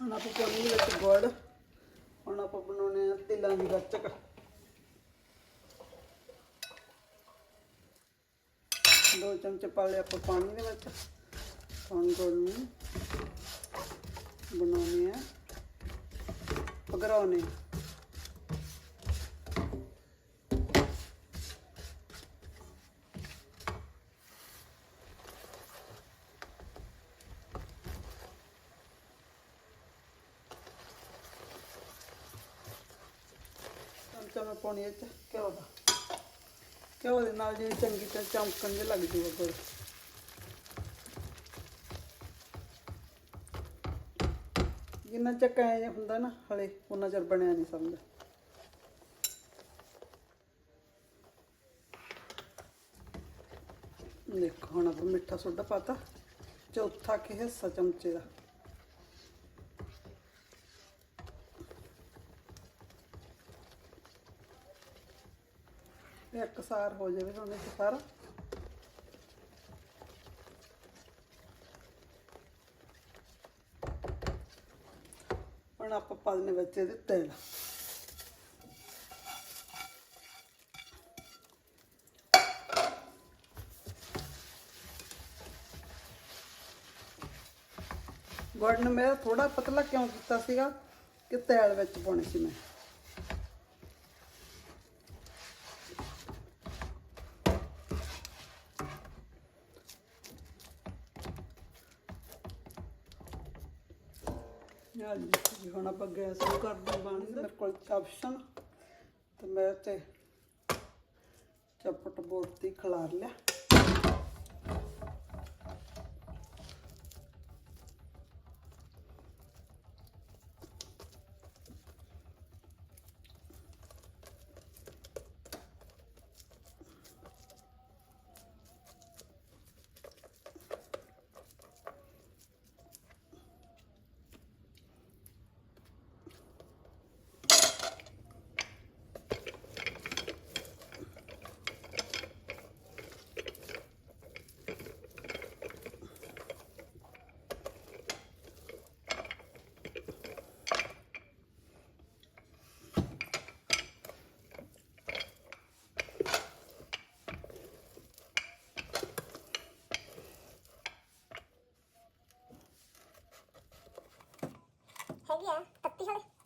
ਹੁਣ ਆਪਾਂ ਪਾਉਣੀ ਵਿੱਚ ਗੁੜ। ਹੁਣ ਆਪਾਂ ਬਣਾਉਣੇ ਆ ਤਿਲਾਂ ਦੀ ਗੱਚਕ। ਦੋ ਚਮਚੇ ਪਾ ਲਏ ਆਪਾਂ ਪਾਣੀ ਦੇ ਵਿੱਚ। ਹੁਣ ਗੁੜ ਨੂੰ ਬਣਾਉਣੇ ਆ। ਪਗਰਾਉਣੇ ਚਮਚਾ ਮੈਂ ਪਾਉਣੀ ਇਹ ਚ ਘਿਓ ਦਾ। ਘਿਓ ਦੇ ਨਾਲ ਜਿਹੜੀ ਚੰਗੀ ਤਰ੍ਹਾਂ ਚਮਕਣ ਜੇ ਲੱਗ ਜੂਗਾ ਗੁੜ ਜਿੰਨਾ ਚੱਕ ਐ ਹੁੰਦਾ ਨਾ ਹਲੇ ਉਹਨਾਂ ਚਿਰ ਬਣਿਆ ਨਹੀਂ ਸਮਝ। ਦੇਖੋ ਹੁਣ ਆਪਾਂ ਮਿੱਠਾ ਸੋਡਾ ਪਾਤਾ। ਚੌਥਾ ਕਿ ਹਿੱਸਾ ਚਮਚੇ ਦਾ। ਇਹ ਇਕਸਾਰ ਹੋ ਜਾਵੇ ਹੁਣ ਇਹ ਸਾਰਾ। ਹੁਣ ਆਪਾਂ ਪਾ ਦਿੰਦੇ ਵਿੱਚ ਇਹਦੇ ਤੇਲ ਗੁੜ ਨੂੰ ਮੇਰਾ ਥੋੜਾ ਪਤਲਾ ਕਿਉਂ ਕੀਤਾ ਸੀਗਾ ਕਿ ਤੇਲ ਵਿੱਚ ਪਾਉਣੀ ਸੀ ਮੈਂ। ਹਾਂਜੀ ਜੀ ਹੁਣ ਆਪਾਂ ਗੈਸ ਨੂੰ ਕਰਦੇ ਬੰਦ ਮੇਰੇ ਕੋਲ ਆਪਸ਼ਨ ਤੇ ਮੈਂ ਤੇ ਚਪਟ ਬੋਤੀ ਖਿਲਾਰ ਲਿਆ। ਹੈਗੀ ਆ ਤੱਤੀ ਹਲੇ